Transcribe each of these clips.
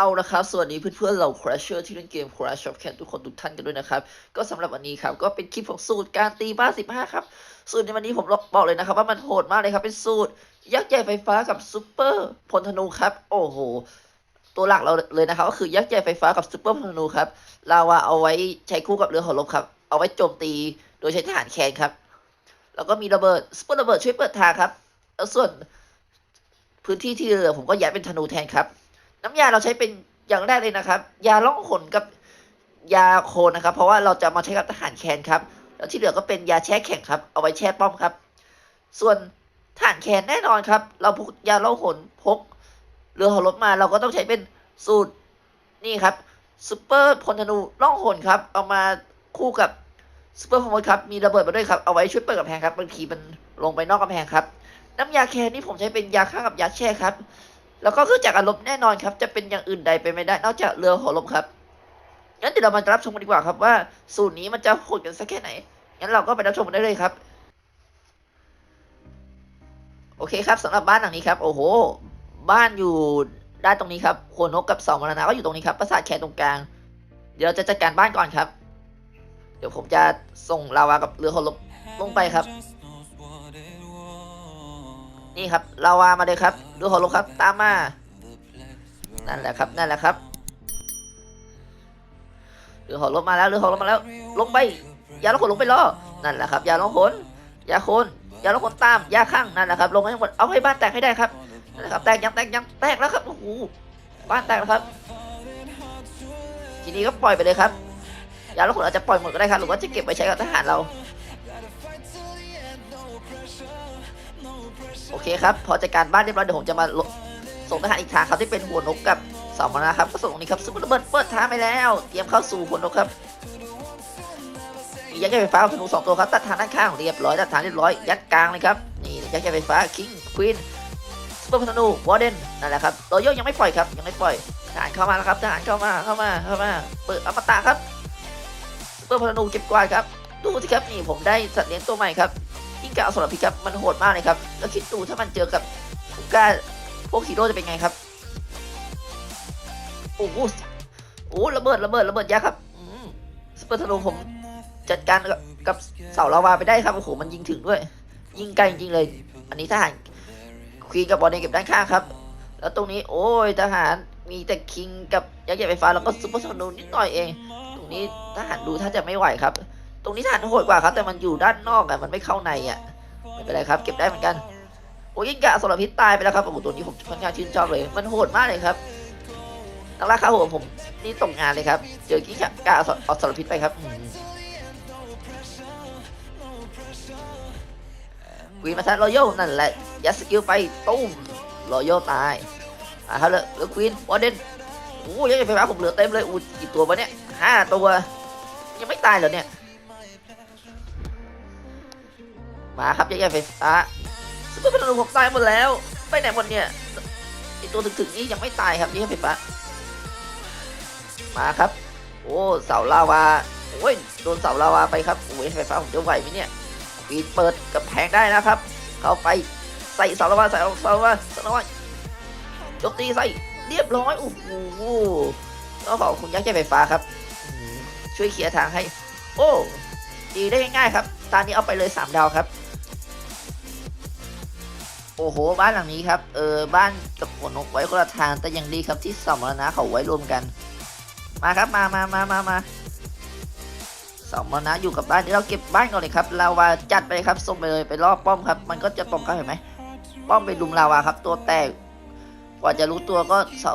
เอาละครับสวัสดีเพื่อนๆเรา Crasher ที่เล่นเกม Crash of Cat ทุกคนทุกท่านกันด้วยนะครับ ก็สำหรับวันนี้ครับ ก็เป็นคลิปของสูตรการตีบ้า15 ครับ สูตรในวันนี้ผมบอกเลยนะครับ ว่ามันโหดมากเลยครับ เป็นสูตร ยักษ์ใหญ่ไฟฟ้ากับซูเปอร์พลธนูครับ โอ้โห ตัวหลักเราเลยนะครับ ก็คือยักษ์ใหญ่ไฟฟ้ากับซูเปอร์พลธนูครับลาวาเอาไว้ใช้คู่กับเรือหอรบครับ เอาไว้โจมตีโดยใช้ทหารแคนครับ แล้วก็มีระเบิดซูเปอร์ระเบิดช่วยเปิดทางครับแล้วส่วนพื้นที่ที่เหลือผมก็ย้ายเป็นธนูแทนครับ น้ำยาเราใช้เป็นอย่างแรกเลยนะครับ ยาล่องหนกับยาโคนนะครับ เพราะว่าเราจะมาใช้กับทหารแคนครับ แล้วที่เหลือก็เป็นยาแช่แข็งครับ เอาไว้แช่ป้อมครับ ส่วนทหารแคนแน่นอนครับ เราพกยาล่องหนพกเรือหอรบมาเราก็ต้องใช้เป็นสูตรนี่ครับซูเปอร์พลธนูล่องหนครับ เอามาคู่กับซูเปอร์พลครับ มีระเบิดมาด้วยครับ เอาไว้ช่วยเปิดกำแพงครับบางทีมันลงไปนอกกำแพงครับ น้ำยาแคนนี่ผมใช้เป็นยาฆ่ากับยาแช่ครับ แล้วก็เครื่องจักรอารมณ์แน่นอนครับ จะเป็นอย่างอื่นใดไปไม่ได้ นอกจากเรือหอลมครับ งั้นเดี๋ยวเรามารับชมกันดีกว่าครับว่า สูตรนี้มันจะโหดกันสักแค่ไหน งั้นเราก็ไปรับชมกันได้เลยครับ โอเคครับสำหรับบ้านหลังนี้ครับ โอ้โห บ้านอยู่ด้านตรงนี้ครับโคนนกกับเสามรณะก็อยู่ตรงนี้ครับ ปราสาทแคนตรงกลาง เดี๋ยวเราจะจัดการบ้านก่อนครับ เดี๋ยวผมจะส่งลาวากับเรือหอลมลงไปครับ นี่ครับลาวามาเลยครับ ดูหอลงครับ ตามมา นั่นแหละครับ นั่นแหละครับเรือหอลงมาแล้วเรือหอลงมาแล้ว ลงไป ยาละขนลงไปล่อ นั่นแหละครับ ยาละขนยาโคนยาละขนตาม ยาข้าง นั่นแหละครับ ลงให้หมด เอาให้บ้านแตกให้ได้ครับ นั่นแหละครับ แตกยังแตกยังแตกแล้วครับ โอ้โห บ้านแตกแล้วครับ ทีนี้ก็ปล่อยไปเลยครับ ยาละขนอาจจะปล่อยหมดก็ได้ครับ หรือว่าจะเก็บไว้ใช้กับทหารเรา โอเคครับ พอจัดการบ้านเรียบร้อยเดี๋ยวผมจะมาส่งทหารอีกทางครับที่เป็นหัวนกกับสามนะครับ ก็ส่งตรงนี้ครับซุปเปอร์ระเบิดเปิดท้าไปแล้ว เตรียมเข้าสู่หัวนกครับมียักษ์ใหญ่ไฟฟ้ากับธนูสองตัวครับตัดทางด้านข้างเรียบร้อยตัดทางเรียบร้อยยัดกลางเลยครับนี่ยักษ์ใหญ่ไฟฟ้าคิงควีนซุปเปอร์ธนูวอร์เดนนั่นแหละครับโรโยยังไม่ปล่อยครับยังไม่ปล่อยทหารเข้ามาแล้วครับทหารเข้ามาเข้ามาเข้ามาเปิดอมตะครับซุปเปอร์ธนูเก็บกวาดครับดูสิครับนี่ผมได้สัตว์เลี้ยงตัวใหม่ครับ ยิ่งกาอสรพิษครับมันโหดมากเลยครับ แล้วคิดดูถ้ามันเจอกับคุก้าพวกฮีโร่จะเป็นไงครับ โอ้โหโอ้ระเบิดระเบิดระเบิดยักษ์ครับสเปอร์ธนูผมจัดการกับเสาลาวาไปได้ครับโอ้โหมันยิงถึงด้วย ยิงไกลจริงเลย อันนี้ทหารควีนกับบอลเนเก็บด้านข้างครับ แล้วตรงนี้โอ้ยทหารมีแต่คิงกับยักษ์ใหญ่ไฟฟ้าแล้วก็ซุปเปอร์ธนูนิดหน่อยเอง ตรงนี้ทหารดูถ้าจะไม่ไหวครับ ตรงนี้ทหารโหดกว่าครับ แต่มันอยู่ด้านนอกอะมันไม่เข้าในอะไม่เป็นไรครับ เก็บได้เหมือนกันโอ้ยิงกะสรพิษตายไปแล้วครับโอ้โหตัวนี้ผมค่อนข้างชื่นชอบเลย มันโหดมากเลยครับนักล่าข้าหัวผมนี่ตกงานเลยครับเจอกิ้งกะอสอสรพิษไปครับควีนมาทัดรอยัลนั่นแหละยัดสกิลไปตุ้มรอยัลตายอ่าครับเลยเหลือควีนวอร์เดนโอ้ยยังไฟฟ้าผมเหลือเต็มเลยอู้กี่ตัววะเนี่ยห้าตัวยังไม่ตายเหรอเนี่ย มาครับยักษ์ใหญ่ไฟฟ้าซุปเปอร์พันธุ์ผมตายหมดแล้ว ไปไหนหมดเนี่ยไอตัวถึงๆนี้ยังไม่ตายครับยักษ์ไฟฟ้า มาครับ โอ้เสาลาวาโอ้ยโดนเสาลาวาไปครับโอ้ยไฟฟ้าผมจะไหวไหมเนี่ยปีนเปิดกับแพงได้นะครับ เข้าไปใส่เสาลาวาใส่เสาลาวาเสาลาวาจมตีใส่เรียบร้อยโอ้โหต้องขอบคุณยักษ์ใหญ่ไฟฟ้าครับ ช่วยเคลียร์ทางให้ โอ้ ดีได้ง่ายๆครับ ตอนนี้เอาไปเลยสามดาวครับ โอ้โห บ้านหลังนี้ครับ เออ บ้านกับหัวนกไว้คนละทาง แต่ยังดีครับที่สมรณะเขาไว้รวมกัน มาครับ มามามามามาสมรณะอยู่กับบ้านนี้เราเก็บบ้านก่อนเลยครับ ลาวาจัดไปครับ ส่งไปเลย ไปรอบป้อมครับ มันก็จะตรงกันเห็นไหม ป้อมไปลุมลาวาครับ ตัวแตก กว่าจะรู้ตัวก็เสา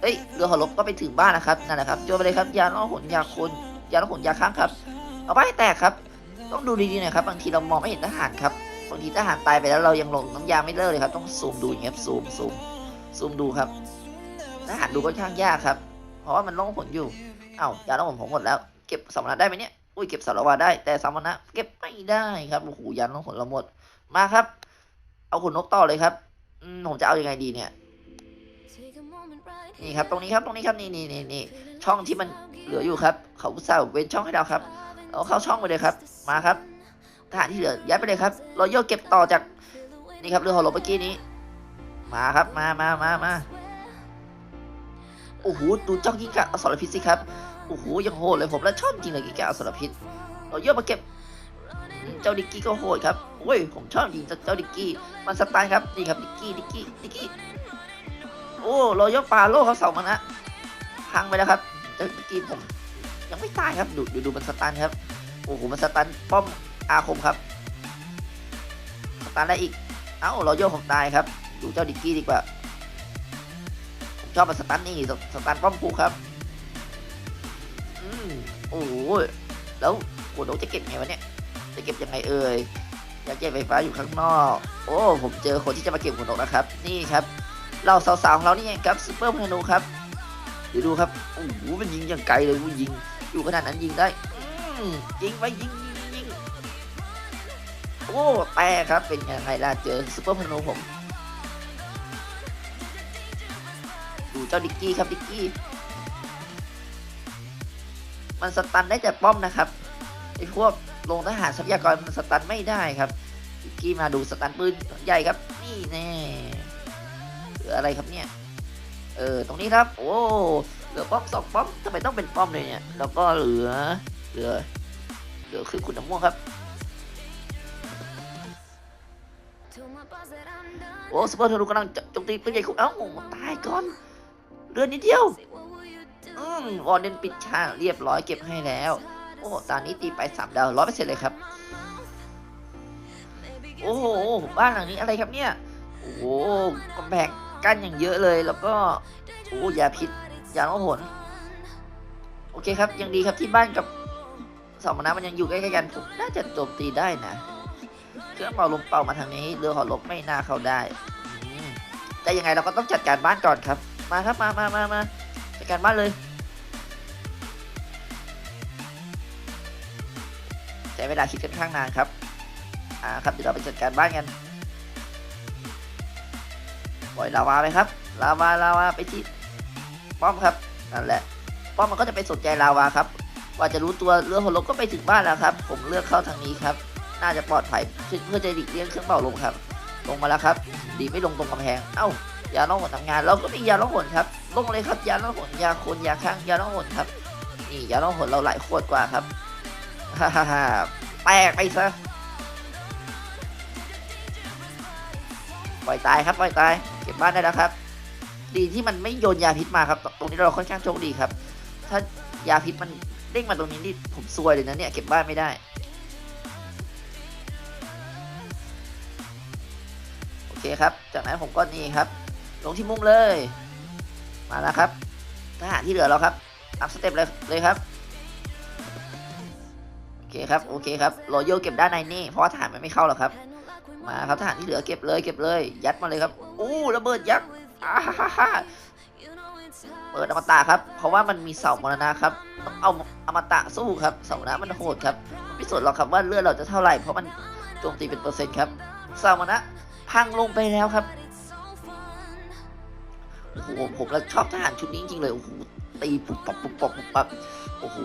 เอ้ย เรือหอลบก็ไปถึงบ้านนะครับ นั่นแหละครับโยนไปเลยครับ ยาล้อหนยาคนยาล้อหนยาค้างครับ เอาไปให้แตกครับ ต้องดูดีๆหนะครับ บางทีเรามองไม่เห็นทหารครับ บางทีทหารตายไปแล้วเรายังลงน้ำยาไม่เลิกเลยครับ ต้องซูมดูอย่างเงี้ยซูมซูมซูมดูครับทหารดูค่อนข้างยากครับ เพราะว่ามันล่องผลอยู่ เอ้ายาล่องผลผมหมดแล้ว เก็บสมรณะได้ไหมเนี่ยอุ้ยเก็บสารวาได้ แต่สมรณะเก็บไม่ได้ครับโอ้โหยาล่องผลเราหมดมาครับ เอาขุนนกต่อเลยครับอืผมจะเอาอยัางไงดีเนี่ย นี่ครับตรงนี้ครับตรงนี้ครับนี่นี่นี่นี่ช่องที่มันเหลืออยู่ครับ เขาอุตส่าห์เว้นช่องให้เราครับ เอาเข้าช่องไปเลยครับ มาครับ ทหารที่เหลือย้ายไปเลยครับรอยัลเก็บต่อจากนี่ครับเรือหอลบเมื่อกี้นี้ มาครับมามามามาโอ้โหดูเจ้ากิกะอสรพิษสิครับโอ้โหยังโหดเลยผมแล้วชอบจริงเลยกิกะอสรพิษเราเยอะมาเก็บ เจ้าดิกกี้ก็โหดครับโอ้ยผมชอบจริงเจ้าดิกกี้มันสไตล์ครับนี่ครับดิกกี้ดิกกี้ดิกกี้โอ้เราเยอะปลาโลเขาเสามานะพังไปแล้วครับเจ้าดิกกี้ผมยังไม่ตายครับดูดูดูมันสตันครับโอ้โหมันสตันป้อม อาคมครับสตันได้อีก เอ้าเราโยผมตายครับ ดูเจ้าดิกกี้ดีกว่า ผมชอบมันสตันนี่สสตันป้อมปูครับ อืมโอ้โหแล้วโอ้โหจะเก็บไงวะเนี่ย จะเก็บยังไงเอ่ยอยากเก็บไฟฟ้าอยู่ข้างนอก โอ้ ผมเจอคนที่จะมาเก็บหุ่นกนะครับ นี่ครับ เราสาวๆของเรานี่เองครับซูเปอร์พนูครับ เดี๋ยวดูครับ โอ้โห มันยิงอย่างไกลเลยมันยิง อยู่ขนาดนั้นยิงได้อืมยิงไปยิง โอ้แต่ครับเป็นยังไงล่ะเจอซูเปอร์พนูผมดูเจ้าดิกกี้ครับดิกกี้มันสตันได้แต่ป้อมนะครับไอ้พวกลงทหารทรัพยากรมันสตันไม่ได้ครับดิกกี้มาดูสตันปืนใหญ่ครับนี่แน่เหลืออะไรครับเนี่ยเออตรงนี้ครับ โอ้เหลือป้อมสองป้อมทำไมต้องเป็นป้อมเลยเนี่ยแล้วก็เหลือเหลือเหลือคือคุณน้ำม่วงครับ โอ้สเปอร์เทอร์กำลังโจมตีปืนใหญ่คุณเอ้าตายก่อนเรือนนิดเดียวอืมวอร์เดนปิดฉากเรียบร้อยเก็บให้แล้ว โอ้ตอนนี้ตีไปสามดาวร้อยเปอร์เซ็นต์เลยครับ โอ้โหบ้านหลังนี้อะไรครับเนี่ย โอ้โหกำแพงกั้นอย่างเยอะเลยแล้วก็โอ้ยาพิษยาล้อหนโอเคครับยังดีครับที่บ้านกับสองมน้ำมันยังอยู่ใกล้ๆกันผมน่าจะโจมตีได้นะ รื่องเป่าลมเป่ามาทางนี้ เรือหอลบไม่น่าเข้าได้อืมแต่ยังไงเราก็ต้องจัดการบ้านก่อนครับ มาครับมามามามาจัดการบ้านเลยใช้เวลาคิดกันข้างนานครับ อ่าครับเดี๋ยวเราไปจัดการบ้านกันปล่อยลาวาไปครับ ลาวาลาวาไปที่ป้อมครับนั่นแหละป้อมมันก็จะไปสนใจลาวาครับว่าจะรู้ตัวเรือหัวลมก็ไปถึงบ้านแล้วครับ ผมเลือกเข้าทางนี้ครับ น่าจะปลอดภัยเพื่อจะหลีกเลี่ยงเครื่องเป่าลมครับ ลงมาแล้วครับ ดีไม่ลงตรงกำแพง เอ้ายาล่องหนทำงาน เราก็มียาล่องหนครับ ลงเลยครับ ยาล่องหนยาคนยาข้าง ยาล่องหนครับ นี่ยาล่องหนเราหลายขวดกว่าครับฮ่าฮ่าฮ่าแตกไปซะ ปล่อยตายครับ ปล่อยตาย เก็บบ้านได้แล้วครับ ดีที่มันไม่โยนยาพิษมาครับ ตรงนี้เราค่อนข้างโชคดีครับ ถ้ายาพิษมันเด้งมาตรงนี้นี่ผมซวยเลยนะเนี่ย เก็บบ้านไม่ได้ เคครับ จากนั้นผมก็นี่ครับ ลงที่มุมเลย มาแล้วครับทหารที่เหลือเราครับ อัพสเต็ปเลยเลยครับ โอเคครับ โอเคครับรอโยเก็บด้านในนี่เพราะทหารมันไม่เข้าหรอกครับ มาครับทหารที่เหลือเก็บเลยเก็บเลย ยัดมาเลยครับอู้ระเบิดยักษ์เปิดอมตะครับ เพราะว่ามันมีเสามรณะครับต้องเอาอมตะสู้ครับเสามรณะมันโหดครับไม่สนหรอกครับว่าเลือดเราจะเท่าไหร่เพราะมันโจมตีเป็นเปอร์เซ็นต์ครับเสามรณะ พังลงไปแล้วครับโอ้โหผมแล้วชอบทหารชุดนี้จริงๆเลยโอ้โหตีปุบปับปุบปับปุบปับโอ้โห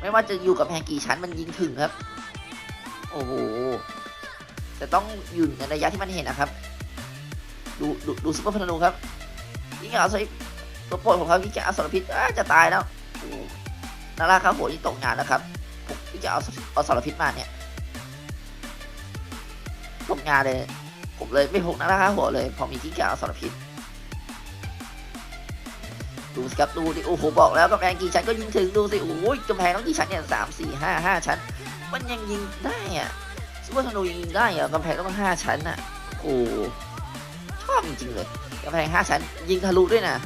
ไม่ว่าจะอยู่กับแพงกี่ชั้นมันยิงถึงครับ โอ้โหแต่ต้องอยู่ในระยะที่มันเห็นนะครับ ดูดูดูซุปเปอร์พนูครับยิ่งเอาใสริตัวโปรดของเขาที่จะเอาสารพิษจะตายแล้วนาราครับโหที่ตกงานแล้วครับผมที่จะเอาเอาสารพิษมาเนี่ย ตกงานเลย ผมเลยไม่พกนาราครับหัวเลย พอมีที่จะเอาสารพิษดูสิครับดูดิโอ้โหบอกแล้วกำแพงกี่ชั้นก็ยิงถึงดูสิโอ้ยกำแพงต้องกี่ชั้นเนี่ยสามสี่ห้าห้าชั้น มันยังยิงได้อะซูเปอร์ธนูยิงได้อะกำแพงต้องห้าชั้นน่ะโอ้ชอบจริงๆเลยกำแพงห้าชั้น ยิงทะลุด้วยนะ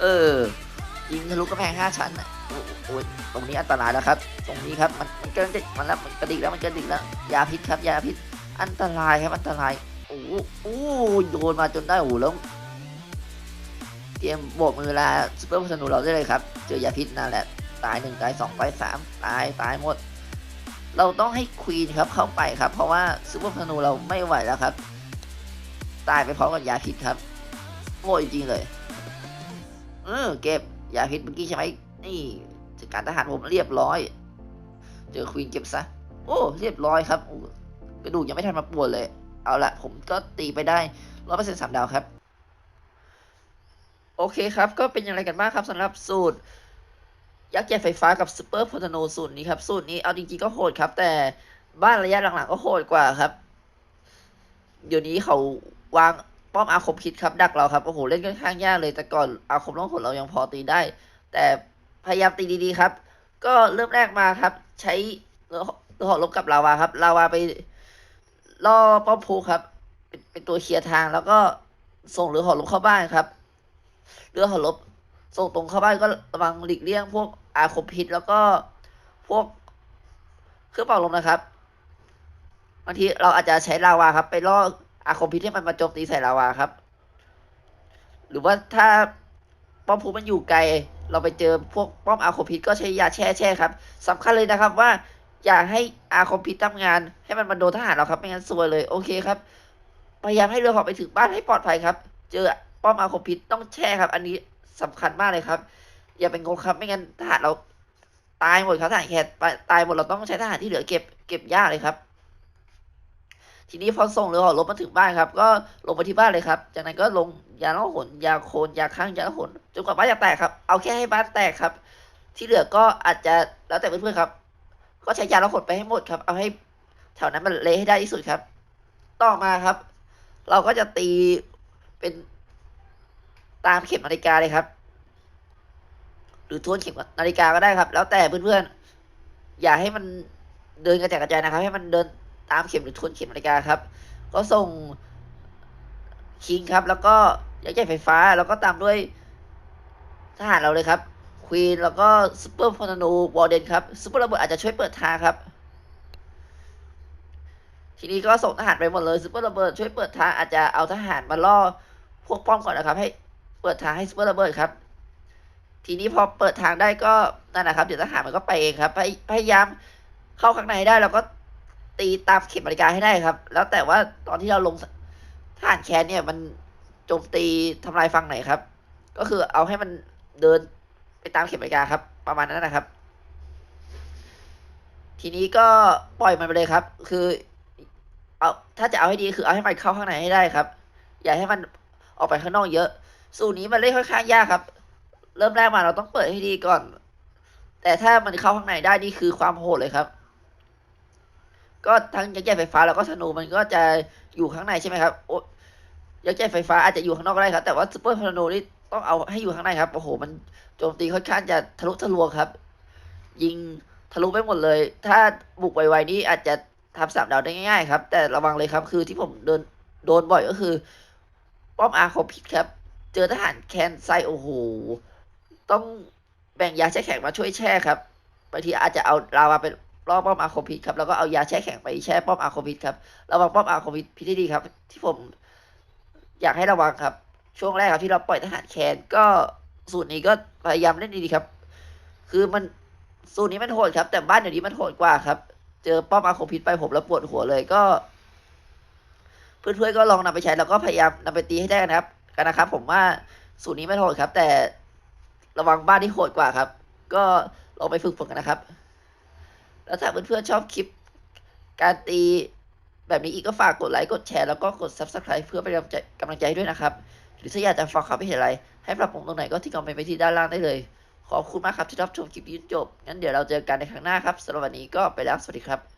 เออ ยิงทะลุกำแพงห้าชั้นน่ะโอ้โอ้ยตรงนี้อันตรายแล้วครับ ตรงนี้ครับมันมันกำลังจะมันแล้วมันกระดิกแล้วมันกระดิกแล้วยาพิษครับยาพิษ อันตรายครับอันตรายโอ้โหโอ้โยนมาจนได้โอ้โหแล้วเตรียมโบกมือลาซูเปอร์ธนูเราได้เลยครับ เจอยาพิษนั่นแหละตายหนึ่งตายสองตายสามตายตายหมด เราต้องให้ควีนครับเข้าไปครับ เพราะว่าซูเปอร์ธนูเราไม่ไหวแล้วครับ ตายไปพร้อมกับยาพิษครับโง่จริงเลยเออเก็บยาพิษเมื่อกี้ใช่ไหมนี่จัดการทหารผมเรียบร้อย เจอควีนเก็บซะโอ้เรียบร้อยครับ กระดูกยังไม่ทันมาปวดเลย เอาละผมก็ตีไปได้ร้อยเปอร์เซ็นต์สามดาวครับ โอเคครับ ก็เป็นอย่างไรกันบ้างครับสำหรับสูตร ยักษ์ใหญ่ไฟฟ้ากับซูเปอร์โพทโนสูตรนี้ครับ สูตรนี้เอาจริงๆก็โหดครับ แต่บ้านระยะหลังๆก็โหดกว่าครับ เดี๋ยวนี้เขาวางป้อมอาคมคิดครับ ดักเราครับ โอ้โห เล่นค่อนข้างยากเลย แต่ก่อนอาคมล่องหนเรายังพอตีได้ แต่พยายามตีดีๆครับ ก็เริ่มแรกมาครับ ใช้เรือเรือหอลบกับลาวาครับลาวาไป ล่อป้อมพูครับ เป็นเป็นตัวเคลียร์ทางแล้วก็ส่งเรือหอลบเข้าบ้านครับเรือหอลบส่งตรงเข้าบ้านก็ระวังหลีกเลี่ยง พวกอาคมพิษแล้วก็พวกเครื่องเป่าลมนะครับบางทีเราอาจจะใช้ลาวาครับ ไปล่ออาคมพิษให้มันมาโจมตีใส่ลาวาครับ หรือว่าถ้าป้อมพูมันอยู่ไกล เราไปเจอพวกป้อมอาคมพิษก็ใช้ยาแช่แช่ครับสำคัญเลยนะครับว่า อย่าให้อาคมพิษทำงาน ให้มันมาโดนทหารเราครับไม่งั้นซวยเลย โอเคครับพยายามให้เรือหอไปถึงบ้านให้ปลอดภัยครับ เจอป้อมอาคมพิษต้องแช่ครับ อันนี้สำคัญมากเลยครับ อย่าเป็นงงครับไม่งั้นทหารเราตายหมดครับทหารแขกตายหมดเราต้องใช้ทหารที่เหลือเก็บเก็บยากเลยครับ ทีนี้พอส่งเรือหอรบมาถึงบ้านครับ ก็ลงไปที่บ้านเลยครับ จากนั้นก็ลงยาล่องหนยาโคนยาข้างยาล่องหนจนกว่าบ้านจะแตกครับ เอาแค่ให้บ้านแตกครับ ที่เหลือก็อาจจะแล้วแต่เพื่อนๆครับ ก็ใช้ยาล่องหนไปให้หมดครับ เอาให้แถวนั้นมันเละให้ได้ที่สุดครับ ต่อมาครับ เราก็จะตีเป็นตามเข็มนาฬิกาเลยครับ หรือทวนเข็มนาฬิกาก็ได้ครับ แล้วแต่เพื่อนๆอย่าให้มันเดินกระจายกระจายนะครับ ให้มันเดินตามเข็มหรือทวนเข็มนาฬิกาครับ ก็ส่งคิงครับ แล้วก็ยักษ์ใหญ่ไฟฟ้า แล้วก็ตามด้วยทหารเราเลยครับ ควีนแล้วก็ซูเปอร์พอนานูวอร์เดนครับซูเปอร์ระเบิดอาจจะช่วยเปิดทางครับ ทีนี้ก็ส่งทหารไปหมดเลยซูเปอร์ระเบิดช่วยเปิดทางอาจจะเอาทหารมาล่อพวกป้อมก่อนนะครับ ให้เปิดทางให้ซูเปอร์ระเบิดครับ ทีนี้พอเปิดทางได้ก็นั่นแหละครับเดี๋ยวทหารมันก็ไปเองครับพยายามเข้าข้างในได้แล้วก็ตีตามเข็มนาฬิกาให้ได้ครับ แล้วแต่ว่าตอนที่เราลงทหารแคนเนี่ยมันโจมตีทำลายฝั่งไหนครับ ก็คือเอาให้มันเดิน ตามเข็มนาฬิกาครับ ประมาณนั้นนะครับ ทีนี้ก็ปล่อยมันไปเลยครับ คือ เอาถ้าจะเอาให้ดีคือเอาให้มันเข้าข้างในให้ได้ครับ อย่าให้มันออกไปข้างนอกเยอะ สูตรนี้มันเล่นค่อนข้างยากครับ เริ่มแรกมาเราต้องเปิดให้ดีก่อน แต่ถ้ามันเข้าข้างในได้นี่คือความโหดเลยครับ ก็ทั้งยักษ์ใหญ่ไฟฟ้าแล้วก็ธนูมันก็จะอยู่ข้างในใช่ไหมครับโอ้ยักษ์ใหญ่ไฟฟ้าอาจจะอยู่ข้างนอกก็ได้ครับ แต่ว่าซูเปอร์ธนูนี่ ต้องเอาให้อยู่ข้างในครับ โอ้โห มันโจมตีค่อนข้างจะทะลุทะลวงครับ ยิงทะลุไปหมดเลย ถ้าบุกไวๆนี่อาจจะทำสามดาวได้ง่ายๆครับ แต่ระวังเลยครับ คือที่ผมเดินโดนบ่อยก็คือ ป้อมอาคมพิษครับ เจอทหารแคนไซโอ้โห ต้องแบ่งยาแช่แข็งมาช่วยแช่ครับบางทีอาจจะเอาลาวาเป็นล่อป้อมอาคมพิษครับแล้วก็เอายาแช่แข็งไปแช่ป้อมอาคมพิษครับระวังป้อมอาคมพิษพิษที่ดีครับ ที่ผม อยากให้ระวังครับ ช่วงแรกครับที่เราปล่อยทหารแคนก็สูตรนี้ก็พยายามเล่นดีๆครับ คือมันสูตรนี้มันโหดครับ แต่บ้านเดี๋ยวนี้มันโหดกว่าครับ เจอป้อมอาคมพิษไปผมแล้วปวดหัวเลยก็เพื่อนๆก็ลองนำไปใช้แล้วก็พยายามนำไปตีให้ได้นะครับ กันนะครับ ผมว่าสูตรนี้ไม่โหดครับ แต่ระวังบ้านที่โหดกว่าครับ ก็ลองไปฝึกฝนกันนะครับ แล้วถ้าเพื่อนๆชอบคลิป การตีแบบนี้อีกก็ฝากกดไลค์กดแชร์แล้วก็กด subscribe เพื่อเป็นกำลังใจให้ด้วยนะครับ รือถ้าอยากจะฟังความคิดเห็นอะไร ให้ปรับปรุงตรงไหนก็ที่คอมเมนต์ไปที่ด้านล่างได้เลย ขอบคุณมากครับที่รับชมคลิปนี้จนจบงั้นเดี๋ยวเราเจอกันในครั้งหน้าครับสำหรับวันนี้ก็ไปแล้วสวัสดีครับ